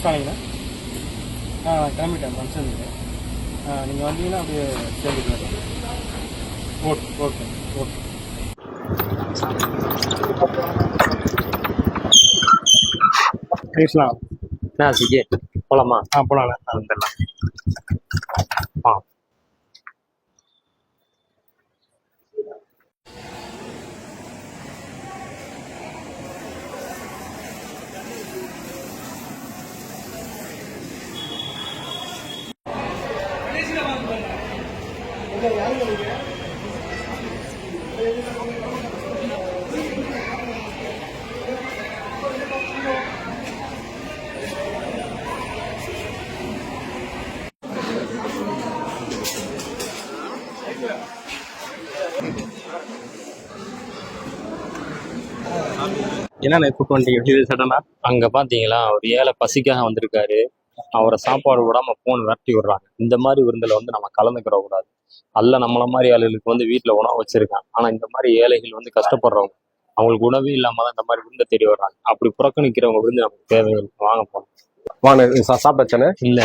ஸ்டாலிங்கண்ணா ஆ கிளம்பிட்டேன் ஃபங்க்ஷன் நீங்கள் வந்தீங்கன்னா அப்படியே சேர்ந்துக்கலாம். Okay okay okay. பேசலாம். என்ன சிக்கி போலாமா? ஆ போகலாண்ணே ஆ வந்துடலாம். ஆ. என்னென்ன கூட்டு வந்துட்டீங்க இது சடனா அங்க பாத்தீங்களா? ஒரு ஏழை பசிக்காக வந்திருக்காரு. அவரை சாப்பாடு விடாம போன் விரட்டி விடுறாங்க. இந்த மாதிரி விருந்துல வந்து நம்ம கலந்துக்கிற கூடாது. அல்ல நம்மள மாதிரி ஆளுகளுக்கு வந்து வீட்டுல உணவு வச்சிருக்கான் ஆனா இந்த மாதிரி ஏழைகள் வந்து கஷ்டப்படுறவங்க அவங்களுக்கு உணவே இல்லாம தான் இந்த மாதிரி விருந்தை தேடி வர்றாங்க. அப்படி புறக்கணிக்கிறவங்க விருந்து நமக்கு தேவையில்லை. வாங்க போனோம் வாங்க சாப்பிட்டாச்சானே இல்ல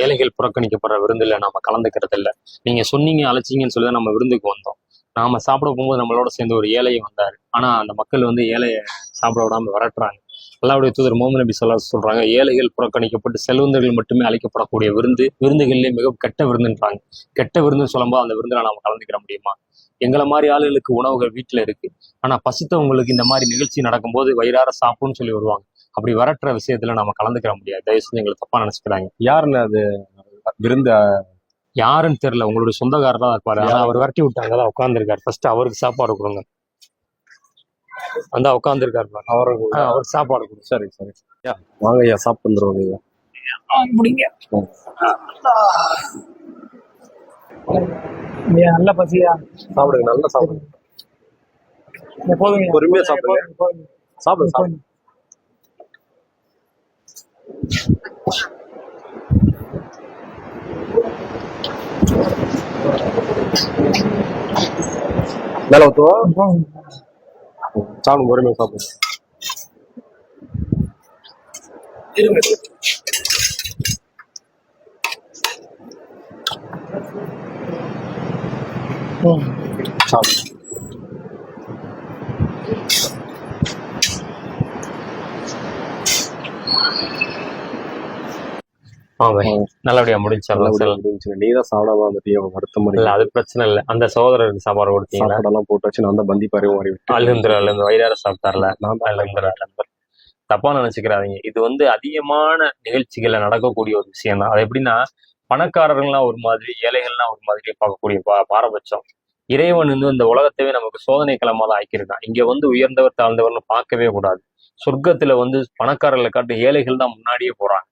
ஏழைகள் புறக்கணிக்கப்படுற விருந்துல நாம கலந்துக்கிறது இல்ல. நீங்க சொன்னீங்க அழைச்சிங்கன்னு சொல்லி தான் நம்ம விருந்துக்கு வந்தோம். நாம சாப்பிட போகும்போது நம்மளோட சேர்ந்து ஒரு ஏழையை வந்தாரு. ஆனா அந்த மக்கள் வந்து ஏழையை சாப்பிட விடாம விரட்டுறாங்க. அல்லாவுடைய தூதர் முகமது நபி சொல்லா சொல்றாங்க ஏழைகள் புறக்கணிக்கப்பட்டு செல்வந்தர்கள் மட்டுமே அழைக்கப்படக்கூடிய விருந்து விருந்துகளிலே மிக கெட்ட விருந்துன்றாங்க. கெட்ட விருந்துன்னு சொல்லும்போது அந்த விருந்துல நாம கலந்துக்கிற முடியுமா? எங்களை மாதிரி ஆளுகளுக்கு உணவுகள் வீட்டுல இருக்கு. ஆனா பசித்தவங்களுக்கு இந்த மாதிரி நிகழ்ச்சி நடக்கும்போது வயிறார சாப்பிடுன்னு சொல்லி வருவாங்க. அப்படி விரட்டுற விஷயத்துல நாம கலந்துக்கிற முடியாது. தயவு செஞ்சு எங்களை தப்பா நினைச்சுக்கிறாங்க யாருன்னு அது விருந்து யாருன்னு தெரியல. உங்களுடைய சொந்தக்காரர் தான் இருப்பாரு அவர் விரட்டி விட்டாங்க. தான் உட்காந்துருக்காரு ஃபர்ஸ்ட் அவருக்கு சாப்பாடு கொடுங்க. அந்த உட்காந்துருக்காரு அவருக்கு அவருக்கு சாப்பாடு கொடுங்க. சரி சரி. வாங்க ஐயா சாப்பிட்டு வந்துருவோம் ஐயா. முடிங்க. நல்ல பசியா? சாப்பிடுங்க நல்லா சாப்பிடுங்க. போதுங்க. பொறுமையா சாப்பிடுங்க. சாப்பிடுங்க சாப்பிடுங்க மேல ஊத்துவா சாப்பிடும் பொறுமையாக சாப்பிடும். சாப்பிடும். நல்லபடியா நல்லபடியா முடிஞ்சுங்க. நீதான் சாப்பிடாம வந்துட்டியா வருத்தம் இல்ல அது பிரச்சனை இல்ல. அந்த சகோதரருக்கு சாப்பாடு கொடுத்தீங்களா? சாப்பாடெல்லாம் போட்டு வச்சு நான் தான் பந்தி பாரு மாறி அழுந்துரு அழுந்து வயிறார சாப்பிட்டார்ல. நான் தான் அழுந்துரு தப்பா நினைச்சுக்கிறாதீங்க. இது வந்து அதிகமான நிகழ்ச்சிகள்ல நடக்கக்கூடிய ஒரு விஷயம் தான் அது எப்படின்னா பணக்காரர்கள்லாம் ஒரு மாதிரி ஏழைகள்லாம் ஒரு மாதிரி பார்க்கக்கூடிய பா- பாரபட்சம். இறைவன் வந்து இந்த உலகத்தையே நமக்கு சோதனை களமா தான் ஆக்கியிருக்கான். இங்க வந்து உயர்ந்தவர் தாழ்ந்தவர்னு பார்க்கவே கூடாது. சொர்க்கத்துல வந்து பணக்காரர்களை காட்டு ஏழைகள் தான் முன்னாடியே போறாங்க.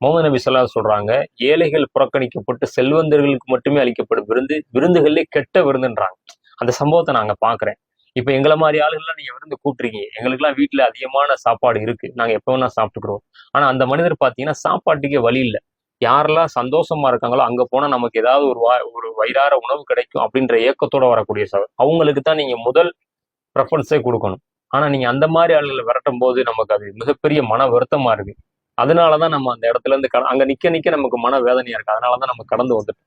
முகமது நபி சொல்லா சொல்றாங்க ஏழைகள் புறக்கணிக்கப்பட்டு செல்வந்தர்களுக்கு மட்டுமே அளிக்கப்படும் விருந்து விருந்துகளே கெட்ட விருந்துன்றாங்க. அந்த சம்பவத்தை நாங்க பாக்குறேன். இப்ப எங்களை மாதிரி ஆளுகள்லாம் நீங்க விருந்து கூப்பிட்டுருக்கீங்க எங்களுக்கெல்லாம் வீட்டுல அதிகமான சாப்பாடு இருக்கு. நாங்க எப்ப வேணா சாப்பிட்டுக்கிறோம். ஆனா அந்த மனிதர் பாத்தீங்கன்னா சாப்பாட்டுக்கே வழி இல்லை. யாரெல்லாம் சந்தோஷமா இருக்காங்களோ அங்க போனா நமக்கு ஏதாவது ஒரு வா ஒரு வயிறார உணவு கிடைக்கும் அப்படின்ற ஏக்கத்தோட வரக்கூடிய சவ அவங்களுக்கு தான் நீங்க முதல் ப்ரெஃபரன்ஸே கொடுக்கணும். ஆனா நீங்க அந்த மாதிரி ஆளுகளை விரட்டும் போது நமக்கு அது மிகப்பெரிய மன வருத்தமா இருக்கு. அதனாலதான் நம்ம அந்த இடத்துல இருந்து அங்க நிக்க நிக்க நமக்கு மன வேதனையா இருக்கு. அதனாலதான் நம்ம கடந்து வந்துட்டோம்.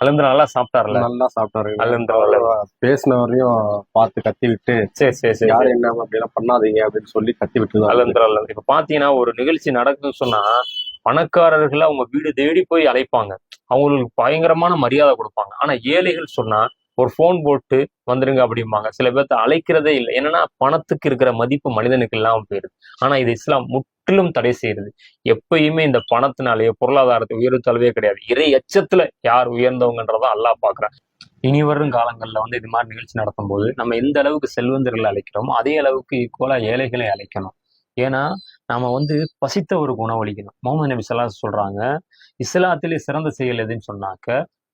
அழுந்து நல்லா சாப்பிட்டாருல? நல்லா சாப்பிட்டாரு அல்ஹம்துலில்லாஹ். பேசின வரையும் பார்த்து கத்தி விட்டு சரி சரி சரி யாரும் என்ன அப்படிலாம் பண்ணாதீங்க அப்படின்னு சொல்லி கத்தி விட்டு அலந்தரல்ல இப்ப பாத்தீங்கன்னா ஒரு நிகழ்ச்சி நடக்குதுன்னு சொன்னா பணக்காரர்களை அவங்க வீடு தேடி போய் அழைப்பாங்க அவங்களுக்கு பயங்கரமான மரியாதை கொடுப்பாங்க. ஆனா ஏழைகள் சொன்னா ஒரு ஃபோன் போட்டு வந்துருங்க அப்படிம்பாங்க. சில பேர்த்த அழைக்கிறதே இல்லை. என்னன்னா பணத்துக்கு இருக்கிற மதிப்பு மனிதனுக்கு இல்லாம போயிருது ஆனா இது இஸ்லாம் முற்றிலும் தடை செய்யுது எப்பயுமே இந்த பணத்தினாலேயே பொருளாதாரத்தை உயர்த்தளவே கிடையாது. இறை எச்சத்துல யார் உயர்ந்தவங்கன்றதான் அல்லாஹ் பாக்குறான். இனி வரும் காலங்களில் வந்து இது மாதிரி நிகழ்ச்சி நடத்தும் போது நம்ம எந்த அளவுக்கு செல்வந்தர்களை அழைக்கிறோமோ அதே அளவுக்கு ஈக்குவலாக ஏழைகளை அழைக்கணும். ஏன்னா நாம வந்து பசித்தவருக்கு உணவளிக்கணும் முகமது நபி சலாஸ் சொல்றாங்க இஸ்லாத்திலே சிறந்த செயல் எதுன்னு சொன்னாக்க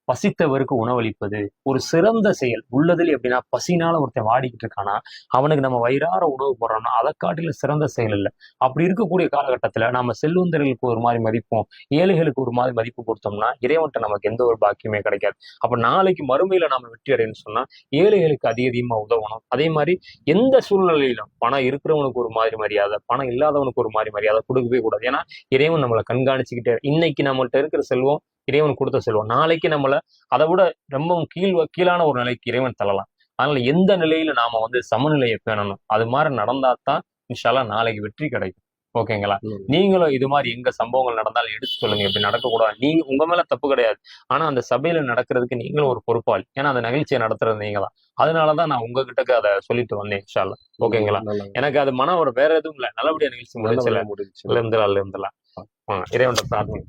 பசித்தவருக்கு உணவளிப்பது ஒரு சிறந்த செயல். உள்ளதில் எப்படின்னா பசினால ஒருத்தன் வாடிக்கிட்டு இருக்கானா அவனுக்கு நம்ம வயிறார உணவு போடுறோம்னா அதை காட்டிலும் சிறந்த செயல் இல்லை. அப்படி இருக்கக்கூடிய காலகட்டத்துல நம்ம செல்வந்தர்களுக்கு ஒரு மாதிரி மதிப்போம் ஏழைகளுக்கு ஒரு மாதிரி மதிப்பு கொடுத்தோம்னா இறைவன்ட்ட நமக்கு எந்த ஒரு பாக்கியமே கிடைக்காது. அப்ப நாளைக்கு மறுமையில நம்ம வெற்றி அடையணும்னு சொன்னா ஏழைகளுக்கு அதிக அதிகமா உதவணும். அதே மாதிரி எந்த சூழ்நிலையிலும் பணம் இருக்கிறவனுக்கு ஒரு மாதிரி மரியாதை பணம் இல்லாதவனுக்கு ஒரு மாதிரி மரியாதை கொடுக்கவே கூடாது. ஏன்னா இறைவன் நம்மளை கண்காணிச்சுக்கிட்டே இன்னைக்கு நம்மள்ட்ட இருக்கிற செல்வம் இறைவன் கொடுத்த செல்வம். நாளைக்கு நம்மள அதை விட ரொம்பவும் கீழ் கீழான ஒரு நிலைக்கு இறைவன் தள்ளலாம். அதனால எந்த நிலையில நாம வந்து சமநிலையை பேணணும்? அது மாதிரி நடந்தாதான் இன்ஷால்லா நாளைக்கு வெற்றி கிடைக்கும். ஓகேங்களா. நீங்களும் இது மாதிரி எங்க சம்பவங்கள் நடந்தாலும் எடுத்து சொல்லுங்க. இப்படி நடக்கக்கூடாது. நீங்க உங்க மேல தப்பு கிடையாது. ஆனா அந்த சபையில நடக்கிறதுக்கு நீங்களும் ஒரு பொறுப்பாளி. ஏன்னா அந்த நிகழ்ச்சியை நடத்துறது நீங்க தான். அதனாலதான் நான் உங்ககிட்ட அதை சொல்லிட்டு வந்தேன் இன்ஷால்லா ஓகேங்களா? எனக்கு அது மன ஒரு வேற எதுவும் இல்ல. நல்லபடியா நிகழ்ச்சி நல்லபடியா முடிஞ்சுச்சு இருந்துலாம் இருந்துலாம் இறைவன் பிரார்த்தனை